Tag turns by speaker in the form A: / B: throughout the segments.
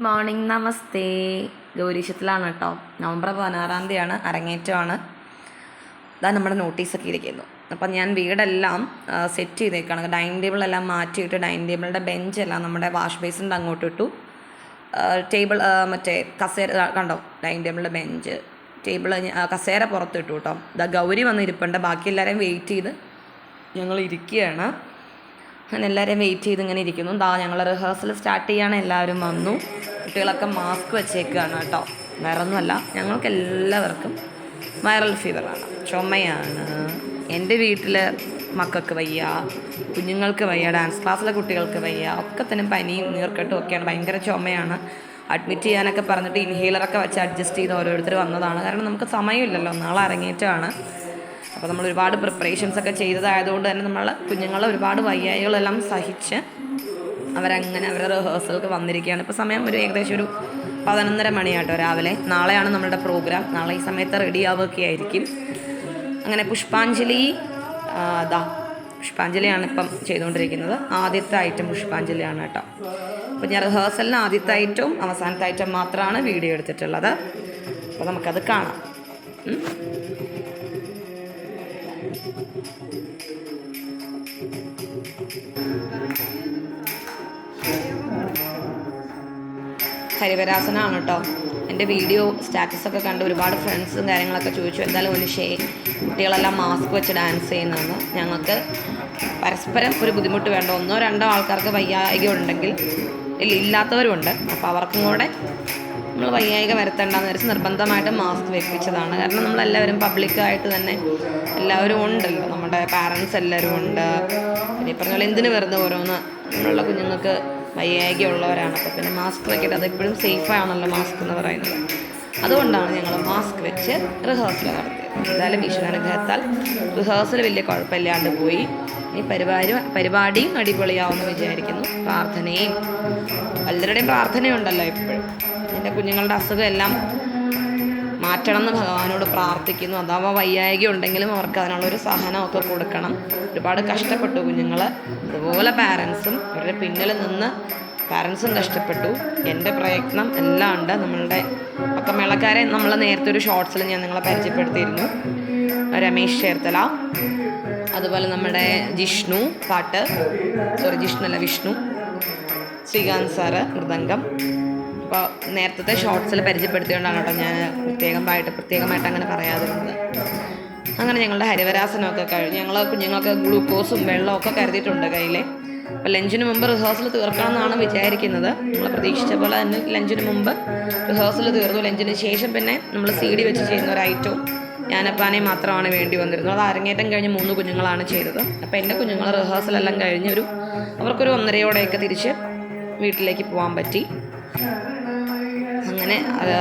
A: Morning നമസ്തേ. ഗൗരീശത്തിലാണ് കേട്ടോ. November പതിനാറാം തീയതിയാണ് അരങ്ങേറ്റമാണ്. ഇതാ നമ്മുടെ നോട്ടീസൊക്കെ ഇരിക്കുന്നു. അപ്പം ഞാൻ വീടെല്ലാം സെറ്റ് ചെയ്തേക്കാണ്. ഡൈനിങ് ടേബിളെല്ലാം മാറ്റിയിട്ട് ഡൈനിങ് ടേബിളിന്റെ ബെഞ്ചെല്ലാം നമ്മുടെ വാഷ് ബേസിന്റെ അങ്ങോട്ട് ഇട്ടു. ടേബിൾ മറ്റേ കസേര കണ്ടോ? ഡൈനിങ് ടേബിളിന്റെ ബെഞ്ച്. ടേബിൾ കസേര പുറത്തിട്ടു കേട്ടോ. ഇതാ ഗൗരി വന്ന് ഇരിപ്പുണ്ട് ബാക്കി എല്ലാവരെയും വെയിറ്റ് ചെയ്ത് ഞങ്ങൾ ഇരിക്കുകയാണ്. അങ്ങനെ എല്ലാവരെയും വെയിറ്റ് ചെയ്ത് ഇങ്ങനെ ഇരിക്കുന്നു. ദാ ഞങ്ങൾ റിഹേഴ്സൽ സ്റ്റാർട്ട് ചെയ്യാണ്. എല്ലാവരും വന്നു. കുട്ടികളൊക്കെ മാസ്ക് വെച്ചേക്കുകയാണ് കേട്ടോ. വേറെ ഒന്നുമല്ല ഞങ്ങൾക്ക് എല്ലാവർക്കും വൈറൽ ഫീവറാണ് ചുമയാണ്. എന്റെ വീട്ടിൽ മക്കൾക്ക് വയ്യ. കുഞ്ഞുങ്ങൾക്ക് വയ്യ. ഡാൻസ് ക്ലാസ്സിലെ കുട്ടികൾക്ക് വയ്യ. ഒക്കെ തന്നെ പനിയും നീർക്കെട്ടും ഒക്കെയാണ്. ഭയങ്കര ചുമയാണ്. അഡ്മിറ്റ് ചെയ്യാനൊക്കെ പറഞ്ഞിട്ട് ഇൻഹേലറൊക്കെ വെച്ച് അഡ്ജസ്റ്റ് ചെയ്ത് ഓരോരുത്തർ വന്നതാണ്. കാരണം നമുക്ക് സമയമില്ലല്ലോ. നാളെ അരങ്ങേറ്റമാണ്. അപ്പോൾ നമ്മൾ ഒരുപാട് പ്രിപ്പറേഷൻസ് ഒക്കെ ചെയ്തതായതുകൊണ്ട് തന്നെ നമ്മൾ കുഞ്ഞുങ്ങളെ ഒരുപാട് വയ്യായികളെല്ലാം സഹിച്ച് അവരങ്ങനെ അവരുടെ റിഹേഴ്സലൊക്കെ വന്നിരിക്കുകയാണ്. ഇപ്പോൾ സമയം ഒരു ഏകദേശം ഒരു പതിനൊന്നര മണിയാട്ടോ രാവിലെ. നാളെയാണ് നമ്മളുടെ പ്രോഗ്രാം നാളെ ഈ സമയത്ത് റെഡി ആവുകയൊക്കെ ആയിരിക്കും. അങ്ങനെ പുഷ്പാഞ്ജലി അതാ പുഷ്പാഞ്ജലിയാണ് ഇപ്പം ചെയ്തുകൊണ്ടിരിക്കുന്നത്. ആദ്യത്തെ ഐറ്റം പുഷ്പാഞ്ജലിയാണ് കേട്ടോ. അപ്പോൾ ഞാൻ റിഹേഴ്സലിന് ആദ്യത്തെ ഐറ്റവും അവസാനത്തെ ഐറ്റം മാത്രമാണ് വീഡിയോ എടുത്തിട്ടുള്ളത്. അപ്പോൾ നമുക്കത് കാണാം. ഹരിവരാസനാണ് കേട്ടോ. എന്റെ വീഡിയോ സ്റ്റാറ്റസൊക്കെ കണ്ട് ഒരുപാട് ഫ്രണ്ട്സും കാര്യങ്ങളൊക്കെ ചോദിച്ചു. എന്തായാലും ഒരു ഷേ കുട്ടികളെല്ലാം മാസ്ക് വെച്ച് ഡാൻസ് ചെയ്യുന്നതെന്ന് ഞങ്ങൾക്ക് പരസ്പരം ഒരു ബുദ്ധിമുട്ട് വേണ്ട. ഒന്നോ രണ്ടോ ആൾക്കാർക്ക് വയ്യായിക ഉണ്ടെങ്കിൽ ഇല്ലാത്തവരുണ്ട് അപ്പോൾ അവർക്കും കൂടെ നമ്മൾ വയ്യായിക വരുത്തേണ്ടെന്ന് വെച്ച് നിർബന്ധമായിട്ട് മാസ്ക് വെപ്പിച്ചതാണ്. കാരണം നമ്മളെല്ലാവരും പബ്ലിക്കായിട്ട് തന്നെ എല്ലാവരും ഉണ്ടല്ലോ. നമ്മുടെ പാരൻസ് എല്ലാവരും ഉണ്ട്. ഈ പറഞ്ഞ പോലെ എന്തിനു വെറുതെ ഓരോന്ന് നമ്മളുടെ കുഞ്ഞുങ്ങൾക്ക് വയ്യായിക ഉള്ളവരാണ്. അപ്പോൾ പിന്നെ മാസ്ക് വെക്കിയിട്ട് അതെപ്പോഴും സേഫാണല്ലോ മാസ്ക് എന്ന് പറയുന്നത്. അതുകൊണ്ടാണ് ഞങ്ങൾ മാസ്ക് വെച്ച് റിഹേഴ്സൽ നടത്തിയത്. എന്തായാലും ഈശ്വരാനുഗ്രഹത്താൽ റിഹേഴ്സൽ വലിയ കുഴപ്പമില്ലാണ്ട് പോയി. ഈ പരിപാടി പരിപാടിയും അടിപൊളിയാവുമെന്ന് വിചാരിക്കുന്നു. പ്രാർത്ഥനയും എല്ലാവരുടെയും പ്രാർത്ഥനയുണ്ടല്ലോ എപ്പോഴും. എന്റെ കുഞ്ഞുങ്ങളുടെ അസുഖം എല്ലാം മാറ്റണം എന്ന് ഭഗവാനോട് പ്രാർത്ഥിക്കുന്നു. അഥവാ വയ്യായിക ഉണ്ടെങ്കിലും അവർക്ക് അതിനുള്ളൊരു സഹനമൊക്കെ കൊടുക്കണം. ഒരുപാട് കഷ്ടപ്പെട്ടു കുഞ്ഞുങ്ങൾ അതുപോലെ പാരൻസും അവരുടെ പിന്നിൽ നിന്ന് പാരൻസും കഷ്ടപ്പെട്ടു. എന്റെ പ്രയത്നം എല്ലാം ഉണ്ട്. നമ്മളുടെ പക്കമേളക്കാരെ നമ്മൾ നേരത്തെ ഒരു ഷോർട്സിൽ ഞാൻ നിങ്ങളെ പരിചയപ്പെടുത്തിയിരുന്നു. രമേശ് ചേർത്തല. അതുപോലെ നമ്മുടെ ജിഷ്ണു പാട്ട്. സോറി ജിഷ്ണു അല്ല വിഷ്ണു. ശ്രീകാന്ത് സാറ് മൃദംഗം. അപ്പോൾ നേരത്തെ ഷോർട്സിൽ പരിചയപ്പെടുത്തിയോണ്ടാണ് കേട്ടോ ഞാൻ പ്രത്യേകമായിട്ട് പ്രത്യേകമായിട്ട് അങ്ങനെ പറയാതിരുന്നത്. അങ്ങനെ ഞങ്ങളുടെ ഹരിവരാസനമൊക്കെ കഴിഞ്ഞ് ഞങ്ങൾ കുഞ്ഞുങ്ങൾക്ക് ഗ്ലൂക്കോസും വെള്ളമൊക്കെ കരുതിയിട്ടുണ്ട് കയ്യിൽ അപ്പോൾ ലഞ്ചിന് മുമ്പ് റിഹേഴ്സൽ തീർക്കാമെന്നാണ് വിചാരിക്കുന്നത്. നമ്മൾ പ്രതീക്ഷിച്ച പോലെ തന്നെ ലഞ്ചിന് മുമ്പ് റിഹേഴ്സൽ തീർന്നു. ലഞ്ചിന് ശേഷം പിന്നെ നമ്മൾ സി ഡി വെച്ച് ചെയ്യുന്ന ഒരു ഐറ്റവും ഞാനപ്പാനെ മാത്രമാണ് വേണ്ടി വന്നിരുന്നത്. അത് അരങ്ങേറ്റം കഴിഞ്ഞ് മൂന്ന് കുഞ്ഞുങ്ങളാണ് ചെയ്തത്. അപ്പോൾ എന്റെ കുഞ്ഞുങ്ങൾ റിഹേഴ്സലെല്ലാം കഴിഞ്ഞ് ഒരു അവർക്കൊരു ഒന്നരയോടെയൊക്കെ തിരിച്ച് വീട്ടിലേക്ക് പോകാൻ പറ്റി. അങ്ങനെ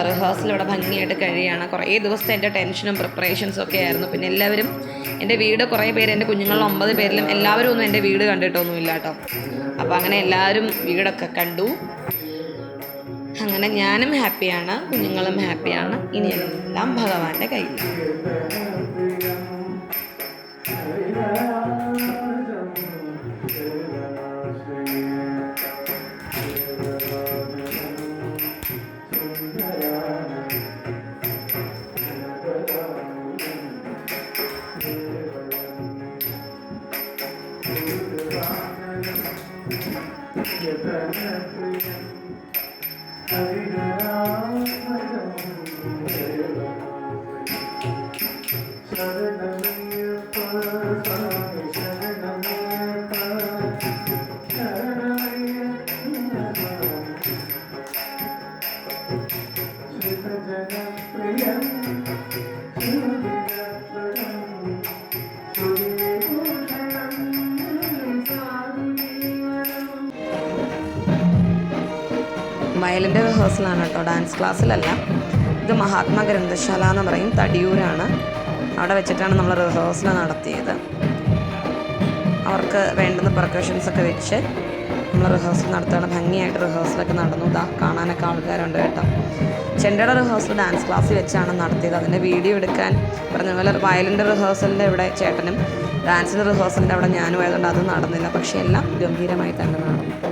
A: റിഹേഴ്സൽ ഇവിടെ ഭംഗിയായിട്ട് കഴിയുകയാണ് കുറേ ദിവസത്തെ എന്റെ ടെൻഷനും പ്രിപ്പറേഷൻസും ഒക്കെ ആയിരുന്നു. പിന്നെ എല്ലാവരും എന്റെ വീട് കുറേ പേര് എന്റെ കുഞ്ഞുങ്ങളിൽ ഒമ്പത് പേരിലും എല്ലാവരും ഒന്നും എന്റെ വീട് കണ്ടിട്ടൊന്നുമില്ല കേട്ടോ. അപ്പോൾ അങ്ങനെ എല്ലാവരും വീടൊക്കെ കണ്ടു. അങ്ങനെ ഞാനും ഹാപ്പിയാണ് കുഞ്ഞുങ്ങളും ഹാപ്പിയാണ് ഇനി എല്ലാം ഭഗവാന്റെ കയ്യിലാണ് വയലിന്റെ റിഹേഴ്സലാണ് കേട്ടോ. ഡാൻസ് ക്ലാസ്സിലല്ല ഇത് മഹാത്മാ ഗ്രന്ഥശാല എന്ന് പറയും. തടിയൂരാണ്. അവിടെ വെച്ചിട്ടാണ് നമ്മൾ റിഹേഴ്സൽ നടത്തിയത്. അവർക്ക് വേണ്ടുന്ന പ്രൊക്കഷൻസ് ഒക്കെ വെച്ച് നമ്മൾ റിഹേഴ്സൽ നടത്തുകയാണ്. ഭംഗിയായിട്ട് റിഹേഴ്സലൊക്കെ നടന്നു. ഇതാ കാണാനൊക്കെ ആൾക്കാരുണ്ട് കേട്ടോ. ചെണ്ടയുടെ റിഹേഴ്സൽ ഡാൻസ് ക്ലാസ്സിൽ വെച്ചാണ് നടത്തിയത്. അതിന്റെ വീഡിയോ എടുക്കാൻ പറഞ്ഞ വയലിന്റെ റിഹേഴ്സലിന്റെ ഇവിടെ ചേട്ടനും ഡാൻസിന്റെ റിഹേഴ്സലിന്റെ അവിടെ ഞാനും ആയതുകൊണ്ട് അത് നടന്നില്ല. പക്ഷേ എല്ലാം ഗംഭീരമായി തന്നെ നടന്നു.